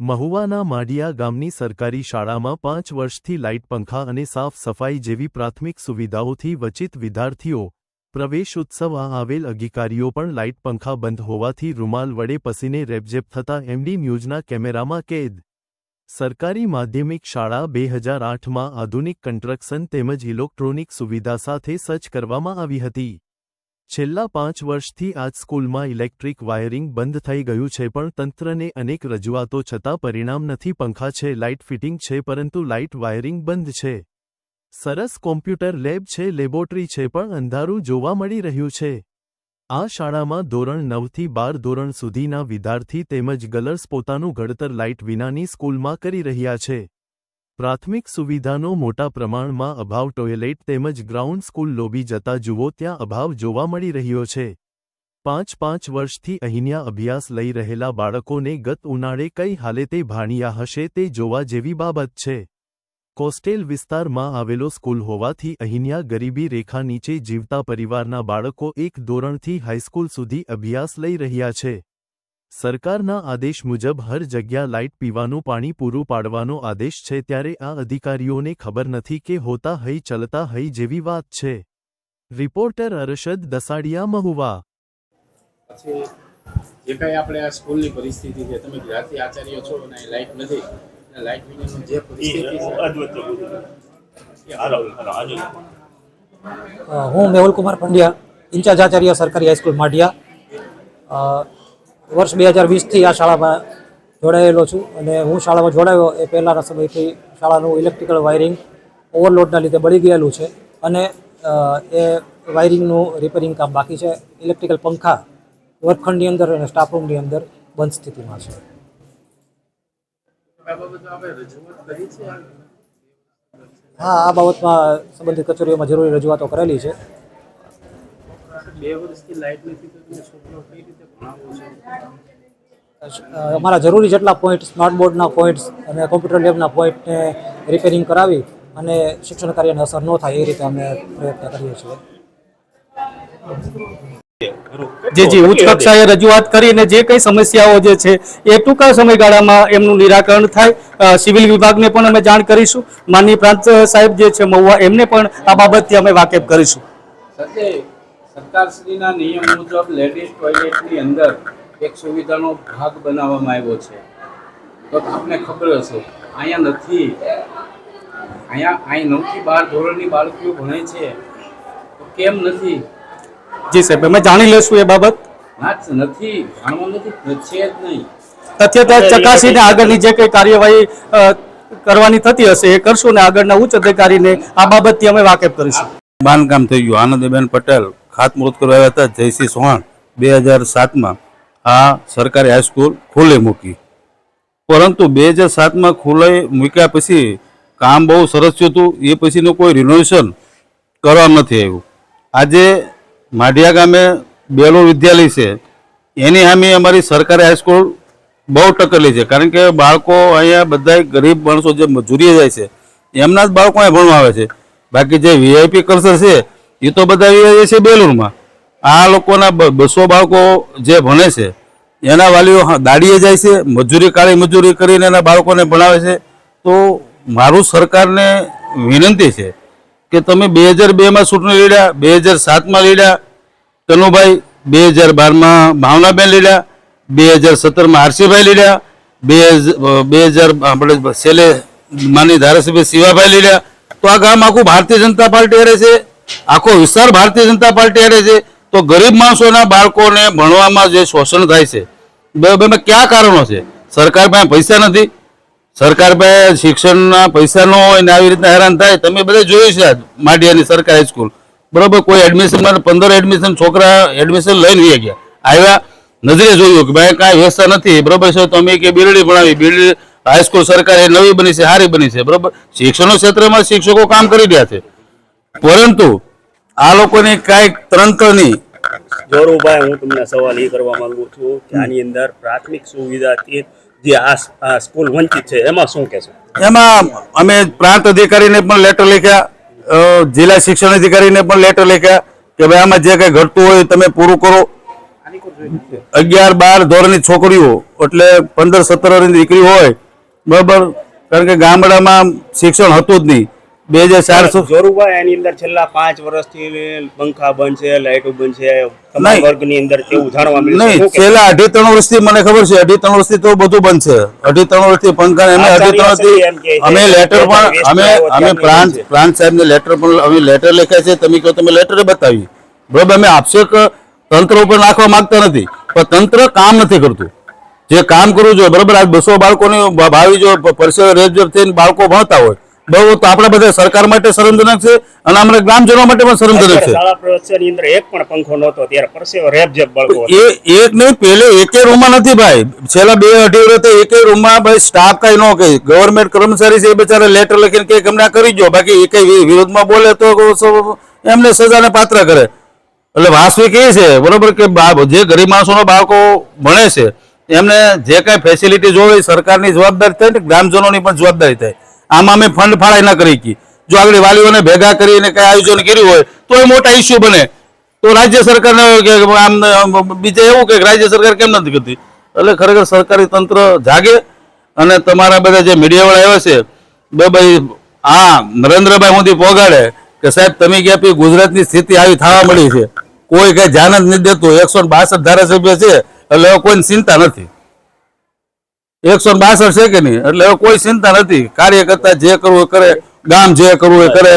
મહુવાના માડિયા ગામની સરકારી શાળામાં પાંચ વર્ષથી લાઇટ પંખા અને સાફ સફાઈ જેવી પ્રાથમિક સુવિધાઓથી વંચિત વિદ્યાર્થીઓ, પ્રવેશ ઉત્સવ આવેલ અધિકારીઓ પણ લાઇટ પંખા બંધ હોવાથી રૂમાલ વડે પસીને રેબઝેબ થતા એમડી ન્યૂઝના કેમેરામાં કેદ. સરકારી માધ્યમિક શાળા બે હજાર આઠમાં આધુનિક કન્સ્ટ્રક્શન તેમજ ઇલેક્ટ્રોનિક સુવિધા સાથે સજ્જ કરવામાં આવી હતી. છેલ્લા પાંચ વર્ષથી આજ સ્કૂલમાં ઇલેક્ટ્રિક વાયરિંગ બંધ થઈ ગયું છે પણ તંત્રને અનેક રજૂઆતો છતાં પરિણામ નથી, પંખા છે, લાઇટ ફિટિંગ છે, પરંતુ લાઇટ વાયરિંગ બંધ છે. સરસ કોમ્પ્યુટર લેબ છે, લેબોરેટરી છે, પણ અંધારું જોવા મળી રહ્યું છે. આ શાળામાં ધોરણ નવથી બાર ધોરણ સુધીના વિદ્યાર્થી તેમજ ગલર્સ પોતાનું ઘડતર લાઇટ વિનાની સ્કૂલમાં કરી રહ્યા છે. પ્રાથમિક સુવિધાનો મોટા પ્રમાણમાં અભાવ ટોયલેટ તેમજ ગ્રાઉન્ડ સ્કૂલ લોબી જતા જુઓ ત્યાં અભાવ જોવા મળી રહ્યો છે. પાંચ પાંચ વર્ષથી અહીંયા અભ્યાસ લઈ રહેલા બાળકોને ગત ઉનાળે કઈ હાલેતે ભાણિયા હશે તે જોવા જેવી બાબત છે. કોસ્ટેલ વિસ્તારમાં આવેલો સ્કૂલ હોવાથી અહીંયા ગરીબી રેખા નીચે જીવતા પરિવારના બાળકો એક ધોરણથી હાઈસ્કૂલ સુધી અભ્યાસ લઈ રહ્યા છે. સરકારના આદેશ મુજબ હર જગ્યા લાઇટ પીવાનું પાણી પૂરું પાડવાનો આદેશ છે ત્યારે આ અધિકારીઓને ખબર નથી કે હોતા હઈ ચલતા હઈ જેવી વાત છે. રિપોર્ટર અરશદ દસાડિયા મહુવા. જે કાંઈ આપણે આ સ્કૂલની પરિસ્થિતિ છે તમે ગુજરાતી આચાર્ય છો અને લાઇટ નથી લાઇટ વિનાની જે પરિસ્થિતિ છે હું મેહુલ કુમાર પંડ્યા ઇન્ચાર્જ આચાર્ય સરકારી હાઈસ્કૂલ માઢિયા. વર્ષ બે હજાર વીસથી આ શાળામાં જોડાયેલો છું અને હું શાળામાં જોડાયો એ પહેલાંના સમયથી શાળાનું ઇલેક્ટ્રિકલ વાયરિંગ ઓવરલોડના લીધે બળી ગયેલું છે અને એ વાયરિંગનું રિપેરિંગ કામ બાકી છે. ઇલેક્ટ્રિકલ પંખા વર્ગખંડની અંદર અને સ્ટાફ રૂમની અંદર બંધ સ્થિતિમાં છે? હા આ બાબતમાં સંબંધિત કચેરીઓમાં જરૂરી રજૂઆતો કરેલી છે. બે વર્ષથી લાઇટ નથી તો તમે છોકરો કઈ રીતે ભણાવો છો? અમારા જરૂરી જેટલા પોઈન્ટ સ્માર્ટ બોર્ડના પોઈન્ટ્સ અને કોમ્પ્યુટર લેબના પોઈન્ટને રિપેરિંગ કરાવી અને શિક્ષણ કાર્યને અસર ન થાય એ રીતે અમે પ્રયત્ન કરીએ છીએ. જે જે ઉચ્ચ કક્ષાએ રજૂઆત કરીને જે કઈ સમસ્યાઓ જે છે એ ટૂંકા સમયગાળામાં એમનું નિરાકરણ થાય. સિવિલ વિભાગને પણ અમે જાણ કરીશું. માનની પ્રાંત સાહેબ જે છે મહુવા એમને પણ આ બાબતથી અમે વાકેફ કરીશું. સરકારશ્રીના નિયમ મુજબ લેડીઝ ટોયલેટની અંદર એક સુવિધાનો ભાગ બનાવવામાં આવ્યો છે. તો આપને ખબર હશે અહીંયા નથી. અહીંયા અહીં નવથી બાર ધોરણની બાળકીઓ ભણે છે. તો કેમ નથી? જી સાહેબ અમે જાણી લેશું એ બાબત. ના જ નથી. જાણવા નથી છે જ નહીં. તથ્યતા ચકાસીને આગળની જે કઈ કાર્યવાહી કરવાની થતી હશે એ કરશું અને આગળના ઉચ્ચ અધિકારીને આ બાબતથી અમે વાકેફ કરીશું. બાંધકામ થઈ ગયું આનંદીબેન પટેલ. ખાતમુહૂર્ત કરવા આવ્યા હતા જયસિંહ ચૌહાણ બે હજાર સાતમાં આ સરકારી હાઈસ્કૂલ ખુલ્લી મૂકી. પરંતુ બે હજાર સાતમાં ખુલ્લે મૂક્યા પછી કામ બહુ સરસ થયું હતું. એ પછીનું કોઈ રિનોવેશન કરવામાં નથી આવ્યું. આજે માઢિયા ગામે બેલો વિદ્યાલય છે. એની સામે અમારી સરકારી હાઈસ્કૂલ બહુ ટકેલી છે. કારણ કે બાળકો અહીંયા બધા ગરીબ માણસો જે મજૂરીએ જાય છે, એમના જ બાળકો અહીંયા ભણવા આવે છે. બાકી જે વીઆઈપી કલ્ચર છે એ તો બધા છે બેલુરમાં આ લોકોના બસો બાળકો જે ભણે છે, એના વાલીઓ દાડીએ જાય છે, મજૂરી કાળી મજૂરી કરીને એના બાળકોને ભણાવે છે. તો મારું સરકારને વિનંતી છે કે તમે બે હજાર બેમાં ચૂંટણી લીધા બે હજાર સાતમાં લીધા કનુભાઈ બે હજાર બારમાં ભાવનાબેન લીધા બે હજાર સત્તરમાં આરસીભાઈ લીધા બે બે હજાર આપણે છેલ્લે માની ધારાસભ્ય શિવાભાઈ લીધા તો આ ગામ આખું ભારતીય જનતા પાર્ટી હારે છે. આખો વિસ્તાર ભારતીય જનતા પાર્ટી હારે છે. તો ગરીબ માણસોના બાળકોને ભણવામાં જે શોષણ થાય છે બરાબર ક્યાં કારણો છે? સરકાર પાસે પૈસા નથી. સરકાર પાસે શિક્ષણના પૈસા ન હોય ને આવી રીતના હેરાન થાય. તમે બધા જોયું છે આ માડિયાની સરકારી સ્કૂલ. બરાબર, કોઈ એડમિશનમાં પંદર એડમિશન છોકરા એડમિશન લઈને વહી ગયા. આવ્યા, નજરે જોયું કે ભાઈ કાંઈ વ્યવસ્થા નથી. બરાબર છે, તો અમે કે બિરડી ભણાવી. બિરડી હાઈસ્કૂલ એ નવી બની છે, સારી બની છે. બરાબર, શિક્ષણ ક્ષેત્રમાં શિક્ષકો કામ કરી રહ્યા છે. પરંતુ આ લોકોની કાંઈક તંત્રની ગૌરવભાઈ હું તમને સવાલ એ કરવા માંગુ છું કે આની અંદર પ્રાથમિક સુવિધાથી જે આ સ્કૂલ વંચિત છે એમાં શું કહેશો? એમાં અમે પ્રાંત અધિકારીને પણ લેટર લખ્યા જિલ્લા શિક્ષણ અધિકારીને પણ લેટર લખ્યા કે ભાઈ આમાં જે કંઈ ઘટતું હોય તમે પૂરું કરો. અગિયાર બાર ધોરણની છોકરીઓ એટલે પંદર સત્તર વર્ષની દીકરી હોય બરાબર? કારણ કે ગામડામાં શિક્ષણ હતું જ નહીં. બે હજાર ચારસો. જોરુભાઈ એની અંદર છેલ્લા પાંચ વર્ષથી પંખા બંધ છે લાઇટો બંધ છે. વર્ગની અંદર તેવું જાણવા મળ્યું નહીં છેલ્લા અઢી ત્રણ વર્ષથી મને ખબર છે અઢી ત્રણ વર્ષથી તો બધું બંધ છે. અઢી ત્રણ વર્ષથી પંખા અમે અઢી ત્રણ વર્ષથી અમે લેટર પણ અમે અમે પ્રાંત સાહેબ પ્રાંત સાહેબને લેટર પણ અમે લેટર લખ્યા છે તમે કહો તમે લેટર બતાવી બરોબર અમે આક્ષેપ તંત્ર ઉપર નાખવા માંગતા નથી પણ તંત્ર કામ નથી કરતું. જે કામ કરવું જોઈએ બરોબર આજ બસો બાળકોને ભાવી જો પરસે રેપ થઈને બાળકો ભણતા હોય બહુ તો આપણે બધા સરકાર માટે શરમજનક છે અને અમારા ગ્રામજનો માટે પણ શરમજનક છે. શાળા પ્રવેશની અંદર એક પણ પંખો નહોતો ત્યારે પરસેવો રેપ જેપ બળકો એ એક નહીં પેલે એકે રૂમમાં નથી ભાઈ. છેલ્લા બે અઢી વર્ષે એકે રૂમમાં ભાઈ સ્ટાફ કઈ ન કહે. ગવર્મેન્ટ કર્મચારી છે એ બિચારા લેટર લખીને કે અમને કરી જો બાકી એ કઈ વિ- વિરોધમાં બોલે તો એમને સજાને પાત્ર કરે. એટલે વાસ્તવિક એ છે બરોબર કે જે ગરીબ માણસોના બાળકો ભણે છે એમને જે કાંઈ ફેસિલિટી જોવે સરકારની જવાબદારી થાય ને ગ્રામજનોની પણ જવાબદારી થાય. આમાં અમે ફંડ ફાળાઈ ના કરી કી જો આગળ વાલીઓને ભેગા કરીને કઈ આયોજન કર્યું હોય, તો એ મોટા ઇસ્યુ બને. તો રાજ્ય સરકારને આમ બીજે એવું કે રાજ્ય સરકાર કેમ નથી કરતી? એટલે ખરેખર સરકારી તંત્ર જાગે અને તમારા બધા જે મીડિયાવાળા આવ્યા છે, બે ભાઈ હા નરેન્દ્રભાઈ મોદી પોગાડે કે સાહેબ, તમે ગયા પછી ગુજરાતની સ્થિતિ આવી થવા મળી છે? કોઈ કઈ ધ્યાન જ નથી દેતું. એકસો બાસઠ ધારાસભ્ય છે, એટલે કોઈને ચિંતા નથી. એકસો બાસઠ છે કે નહીં? એટલે કોઈ ચિંતા નથી. કાર્યકર્તા જે કરવું એ કરે, ગામ જે કરવું એ કરે.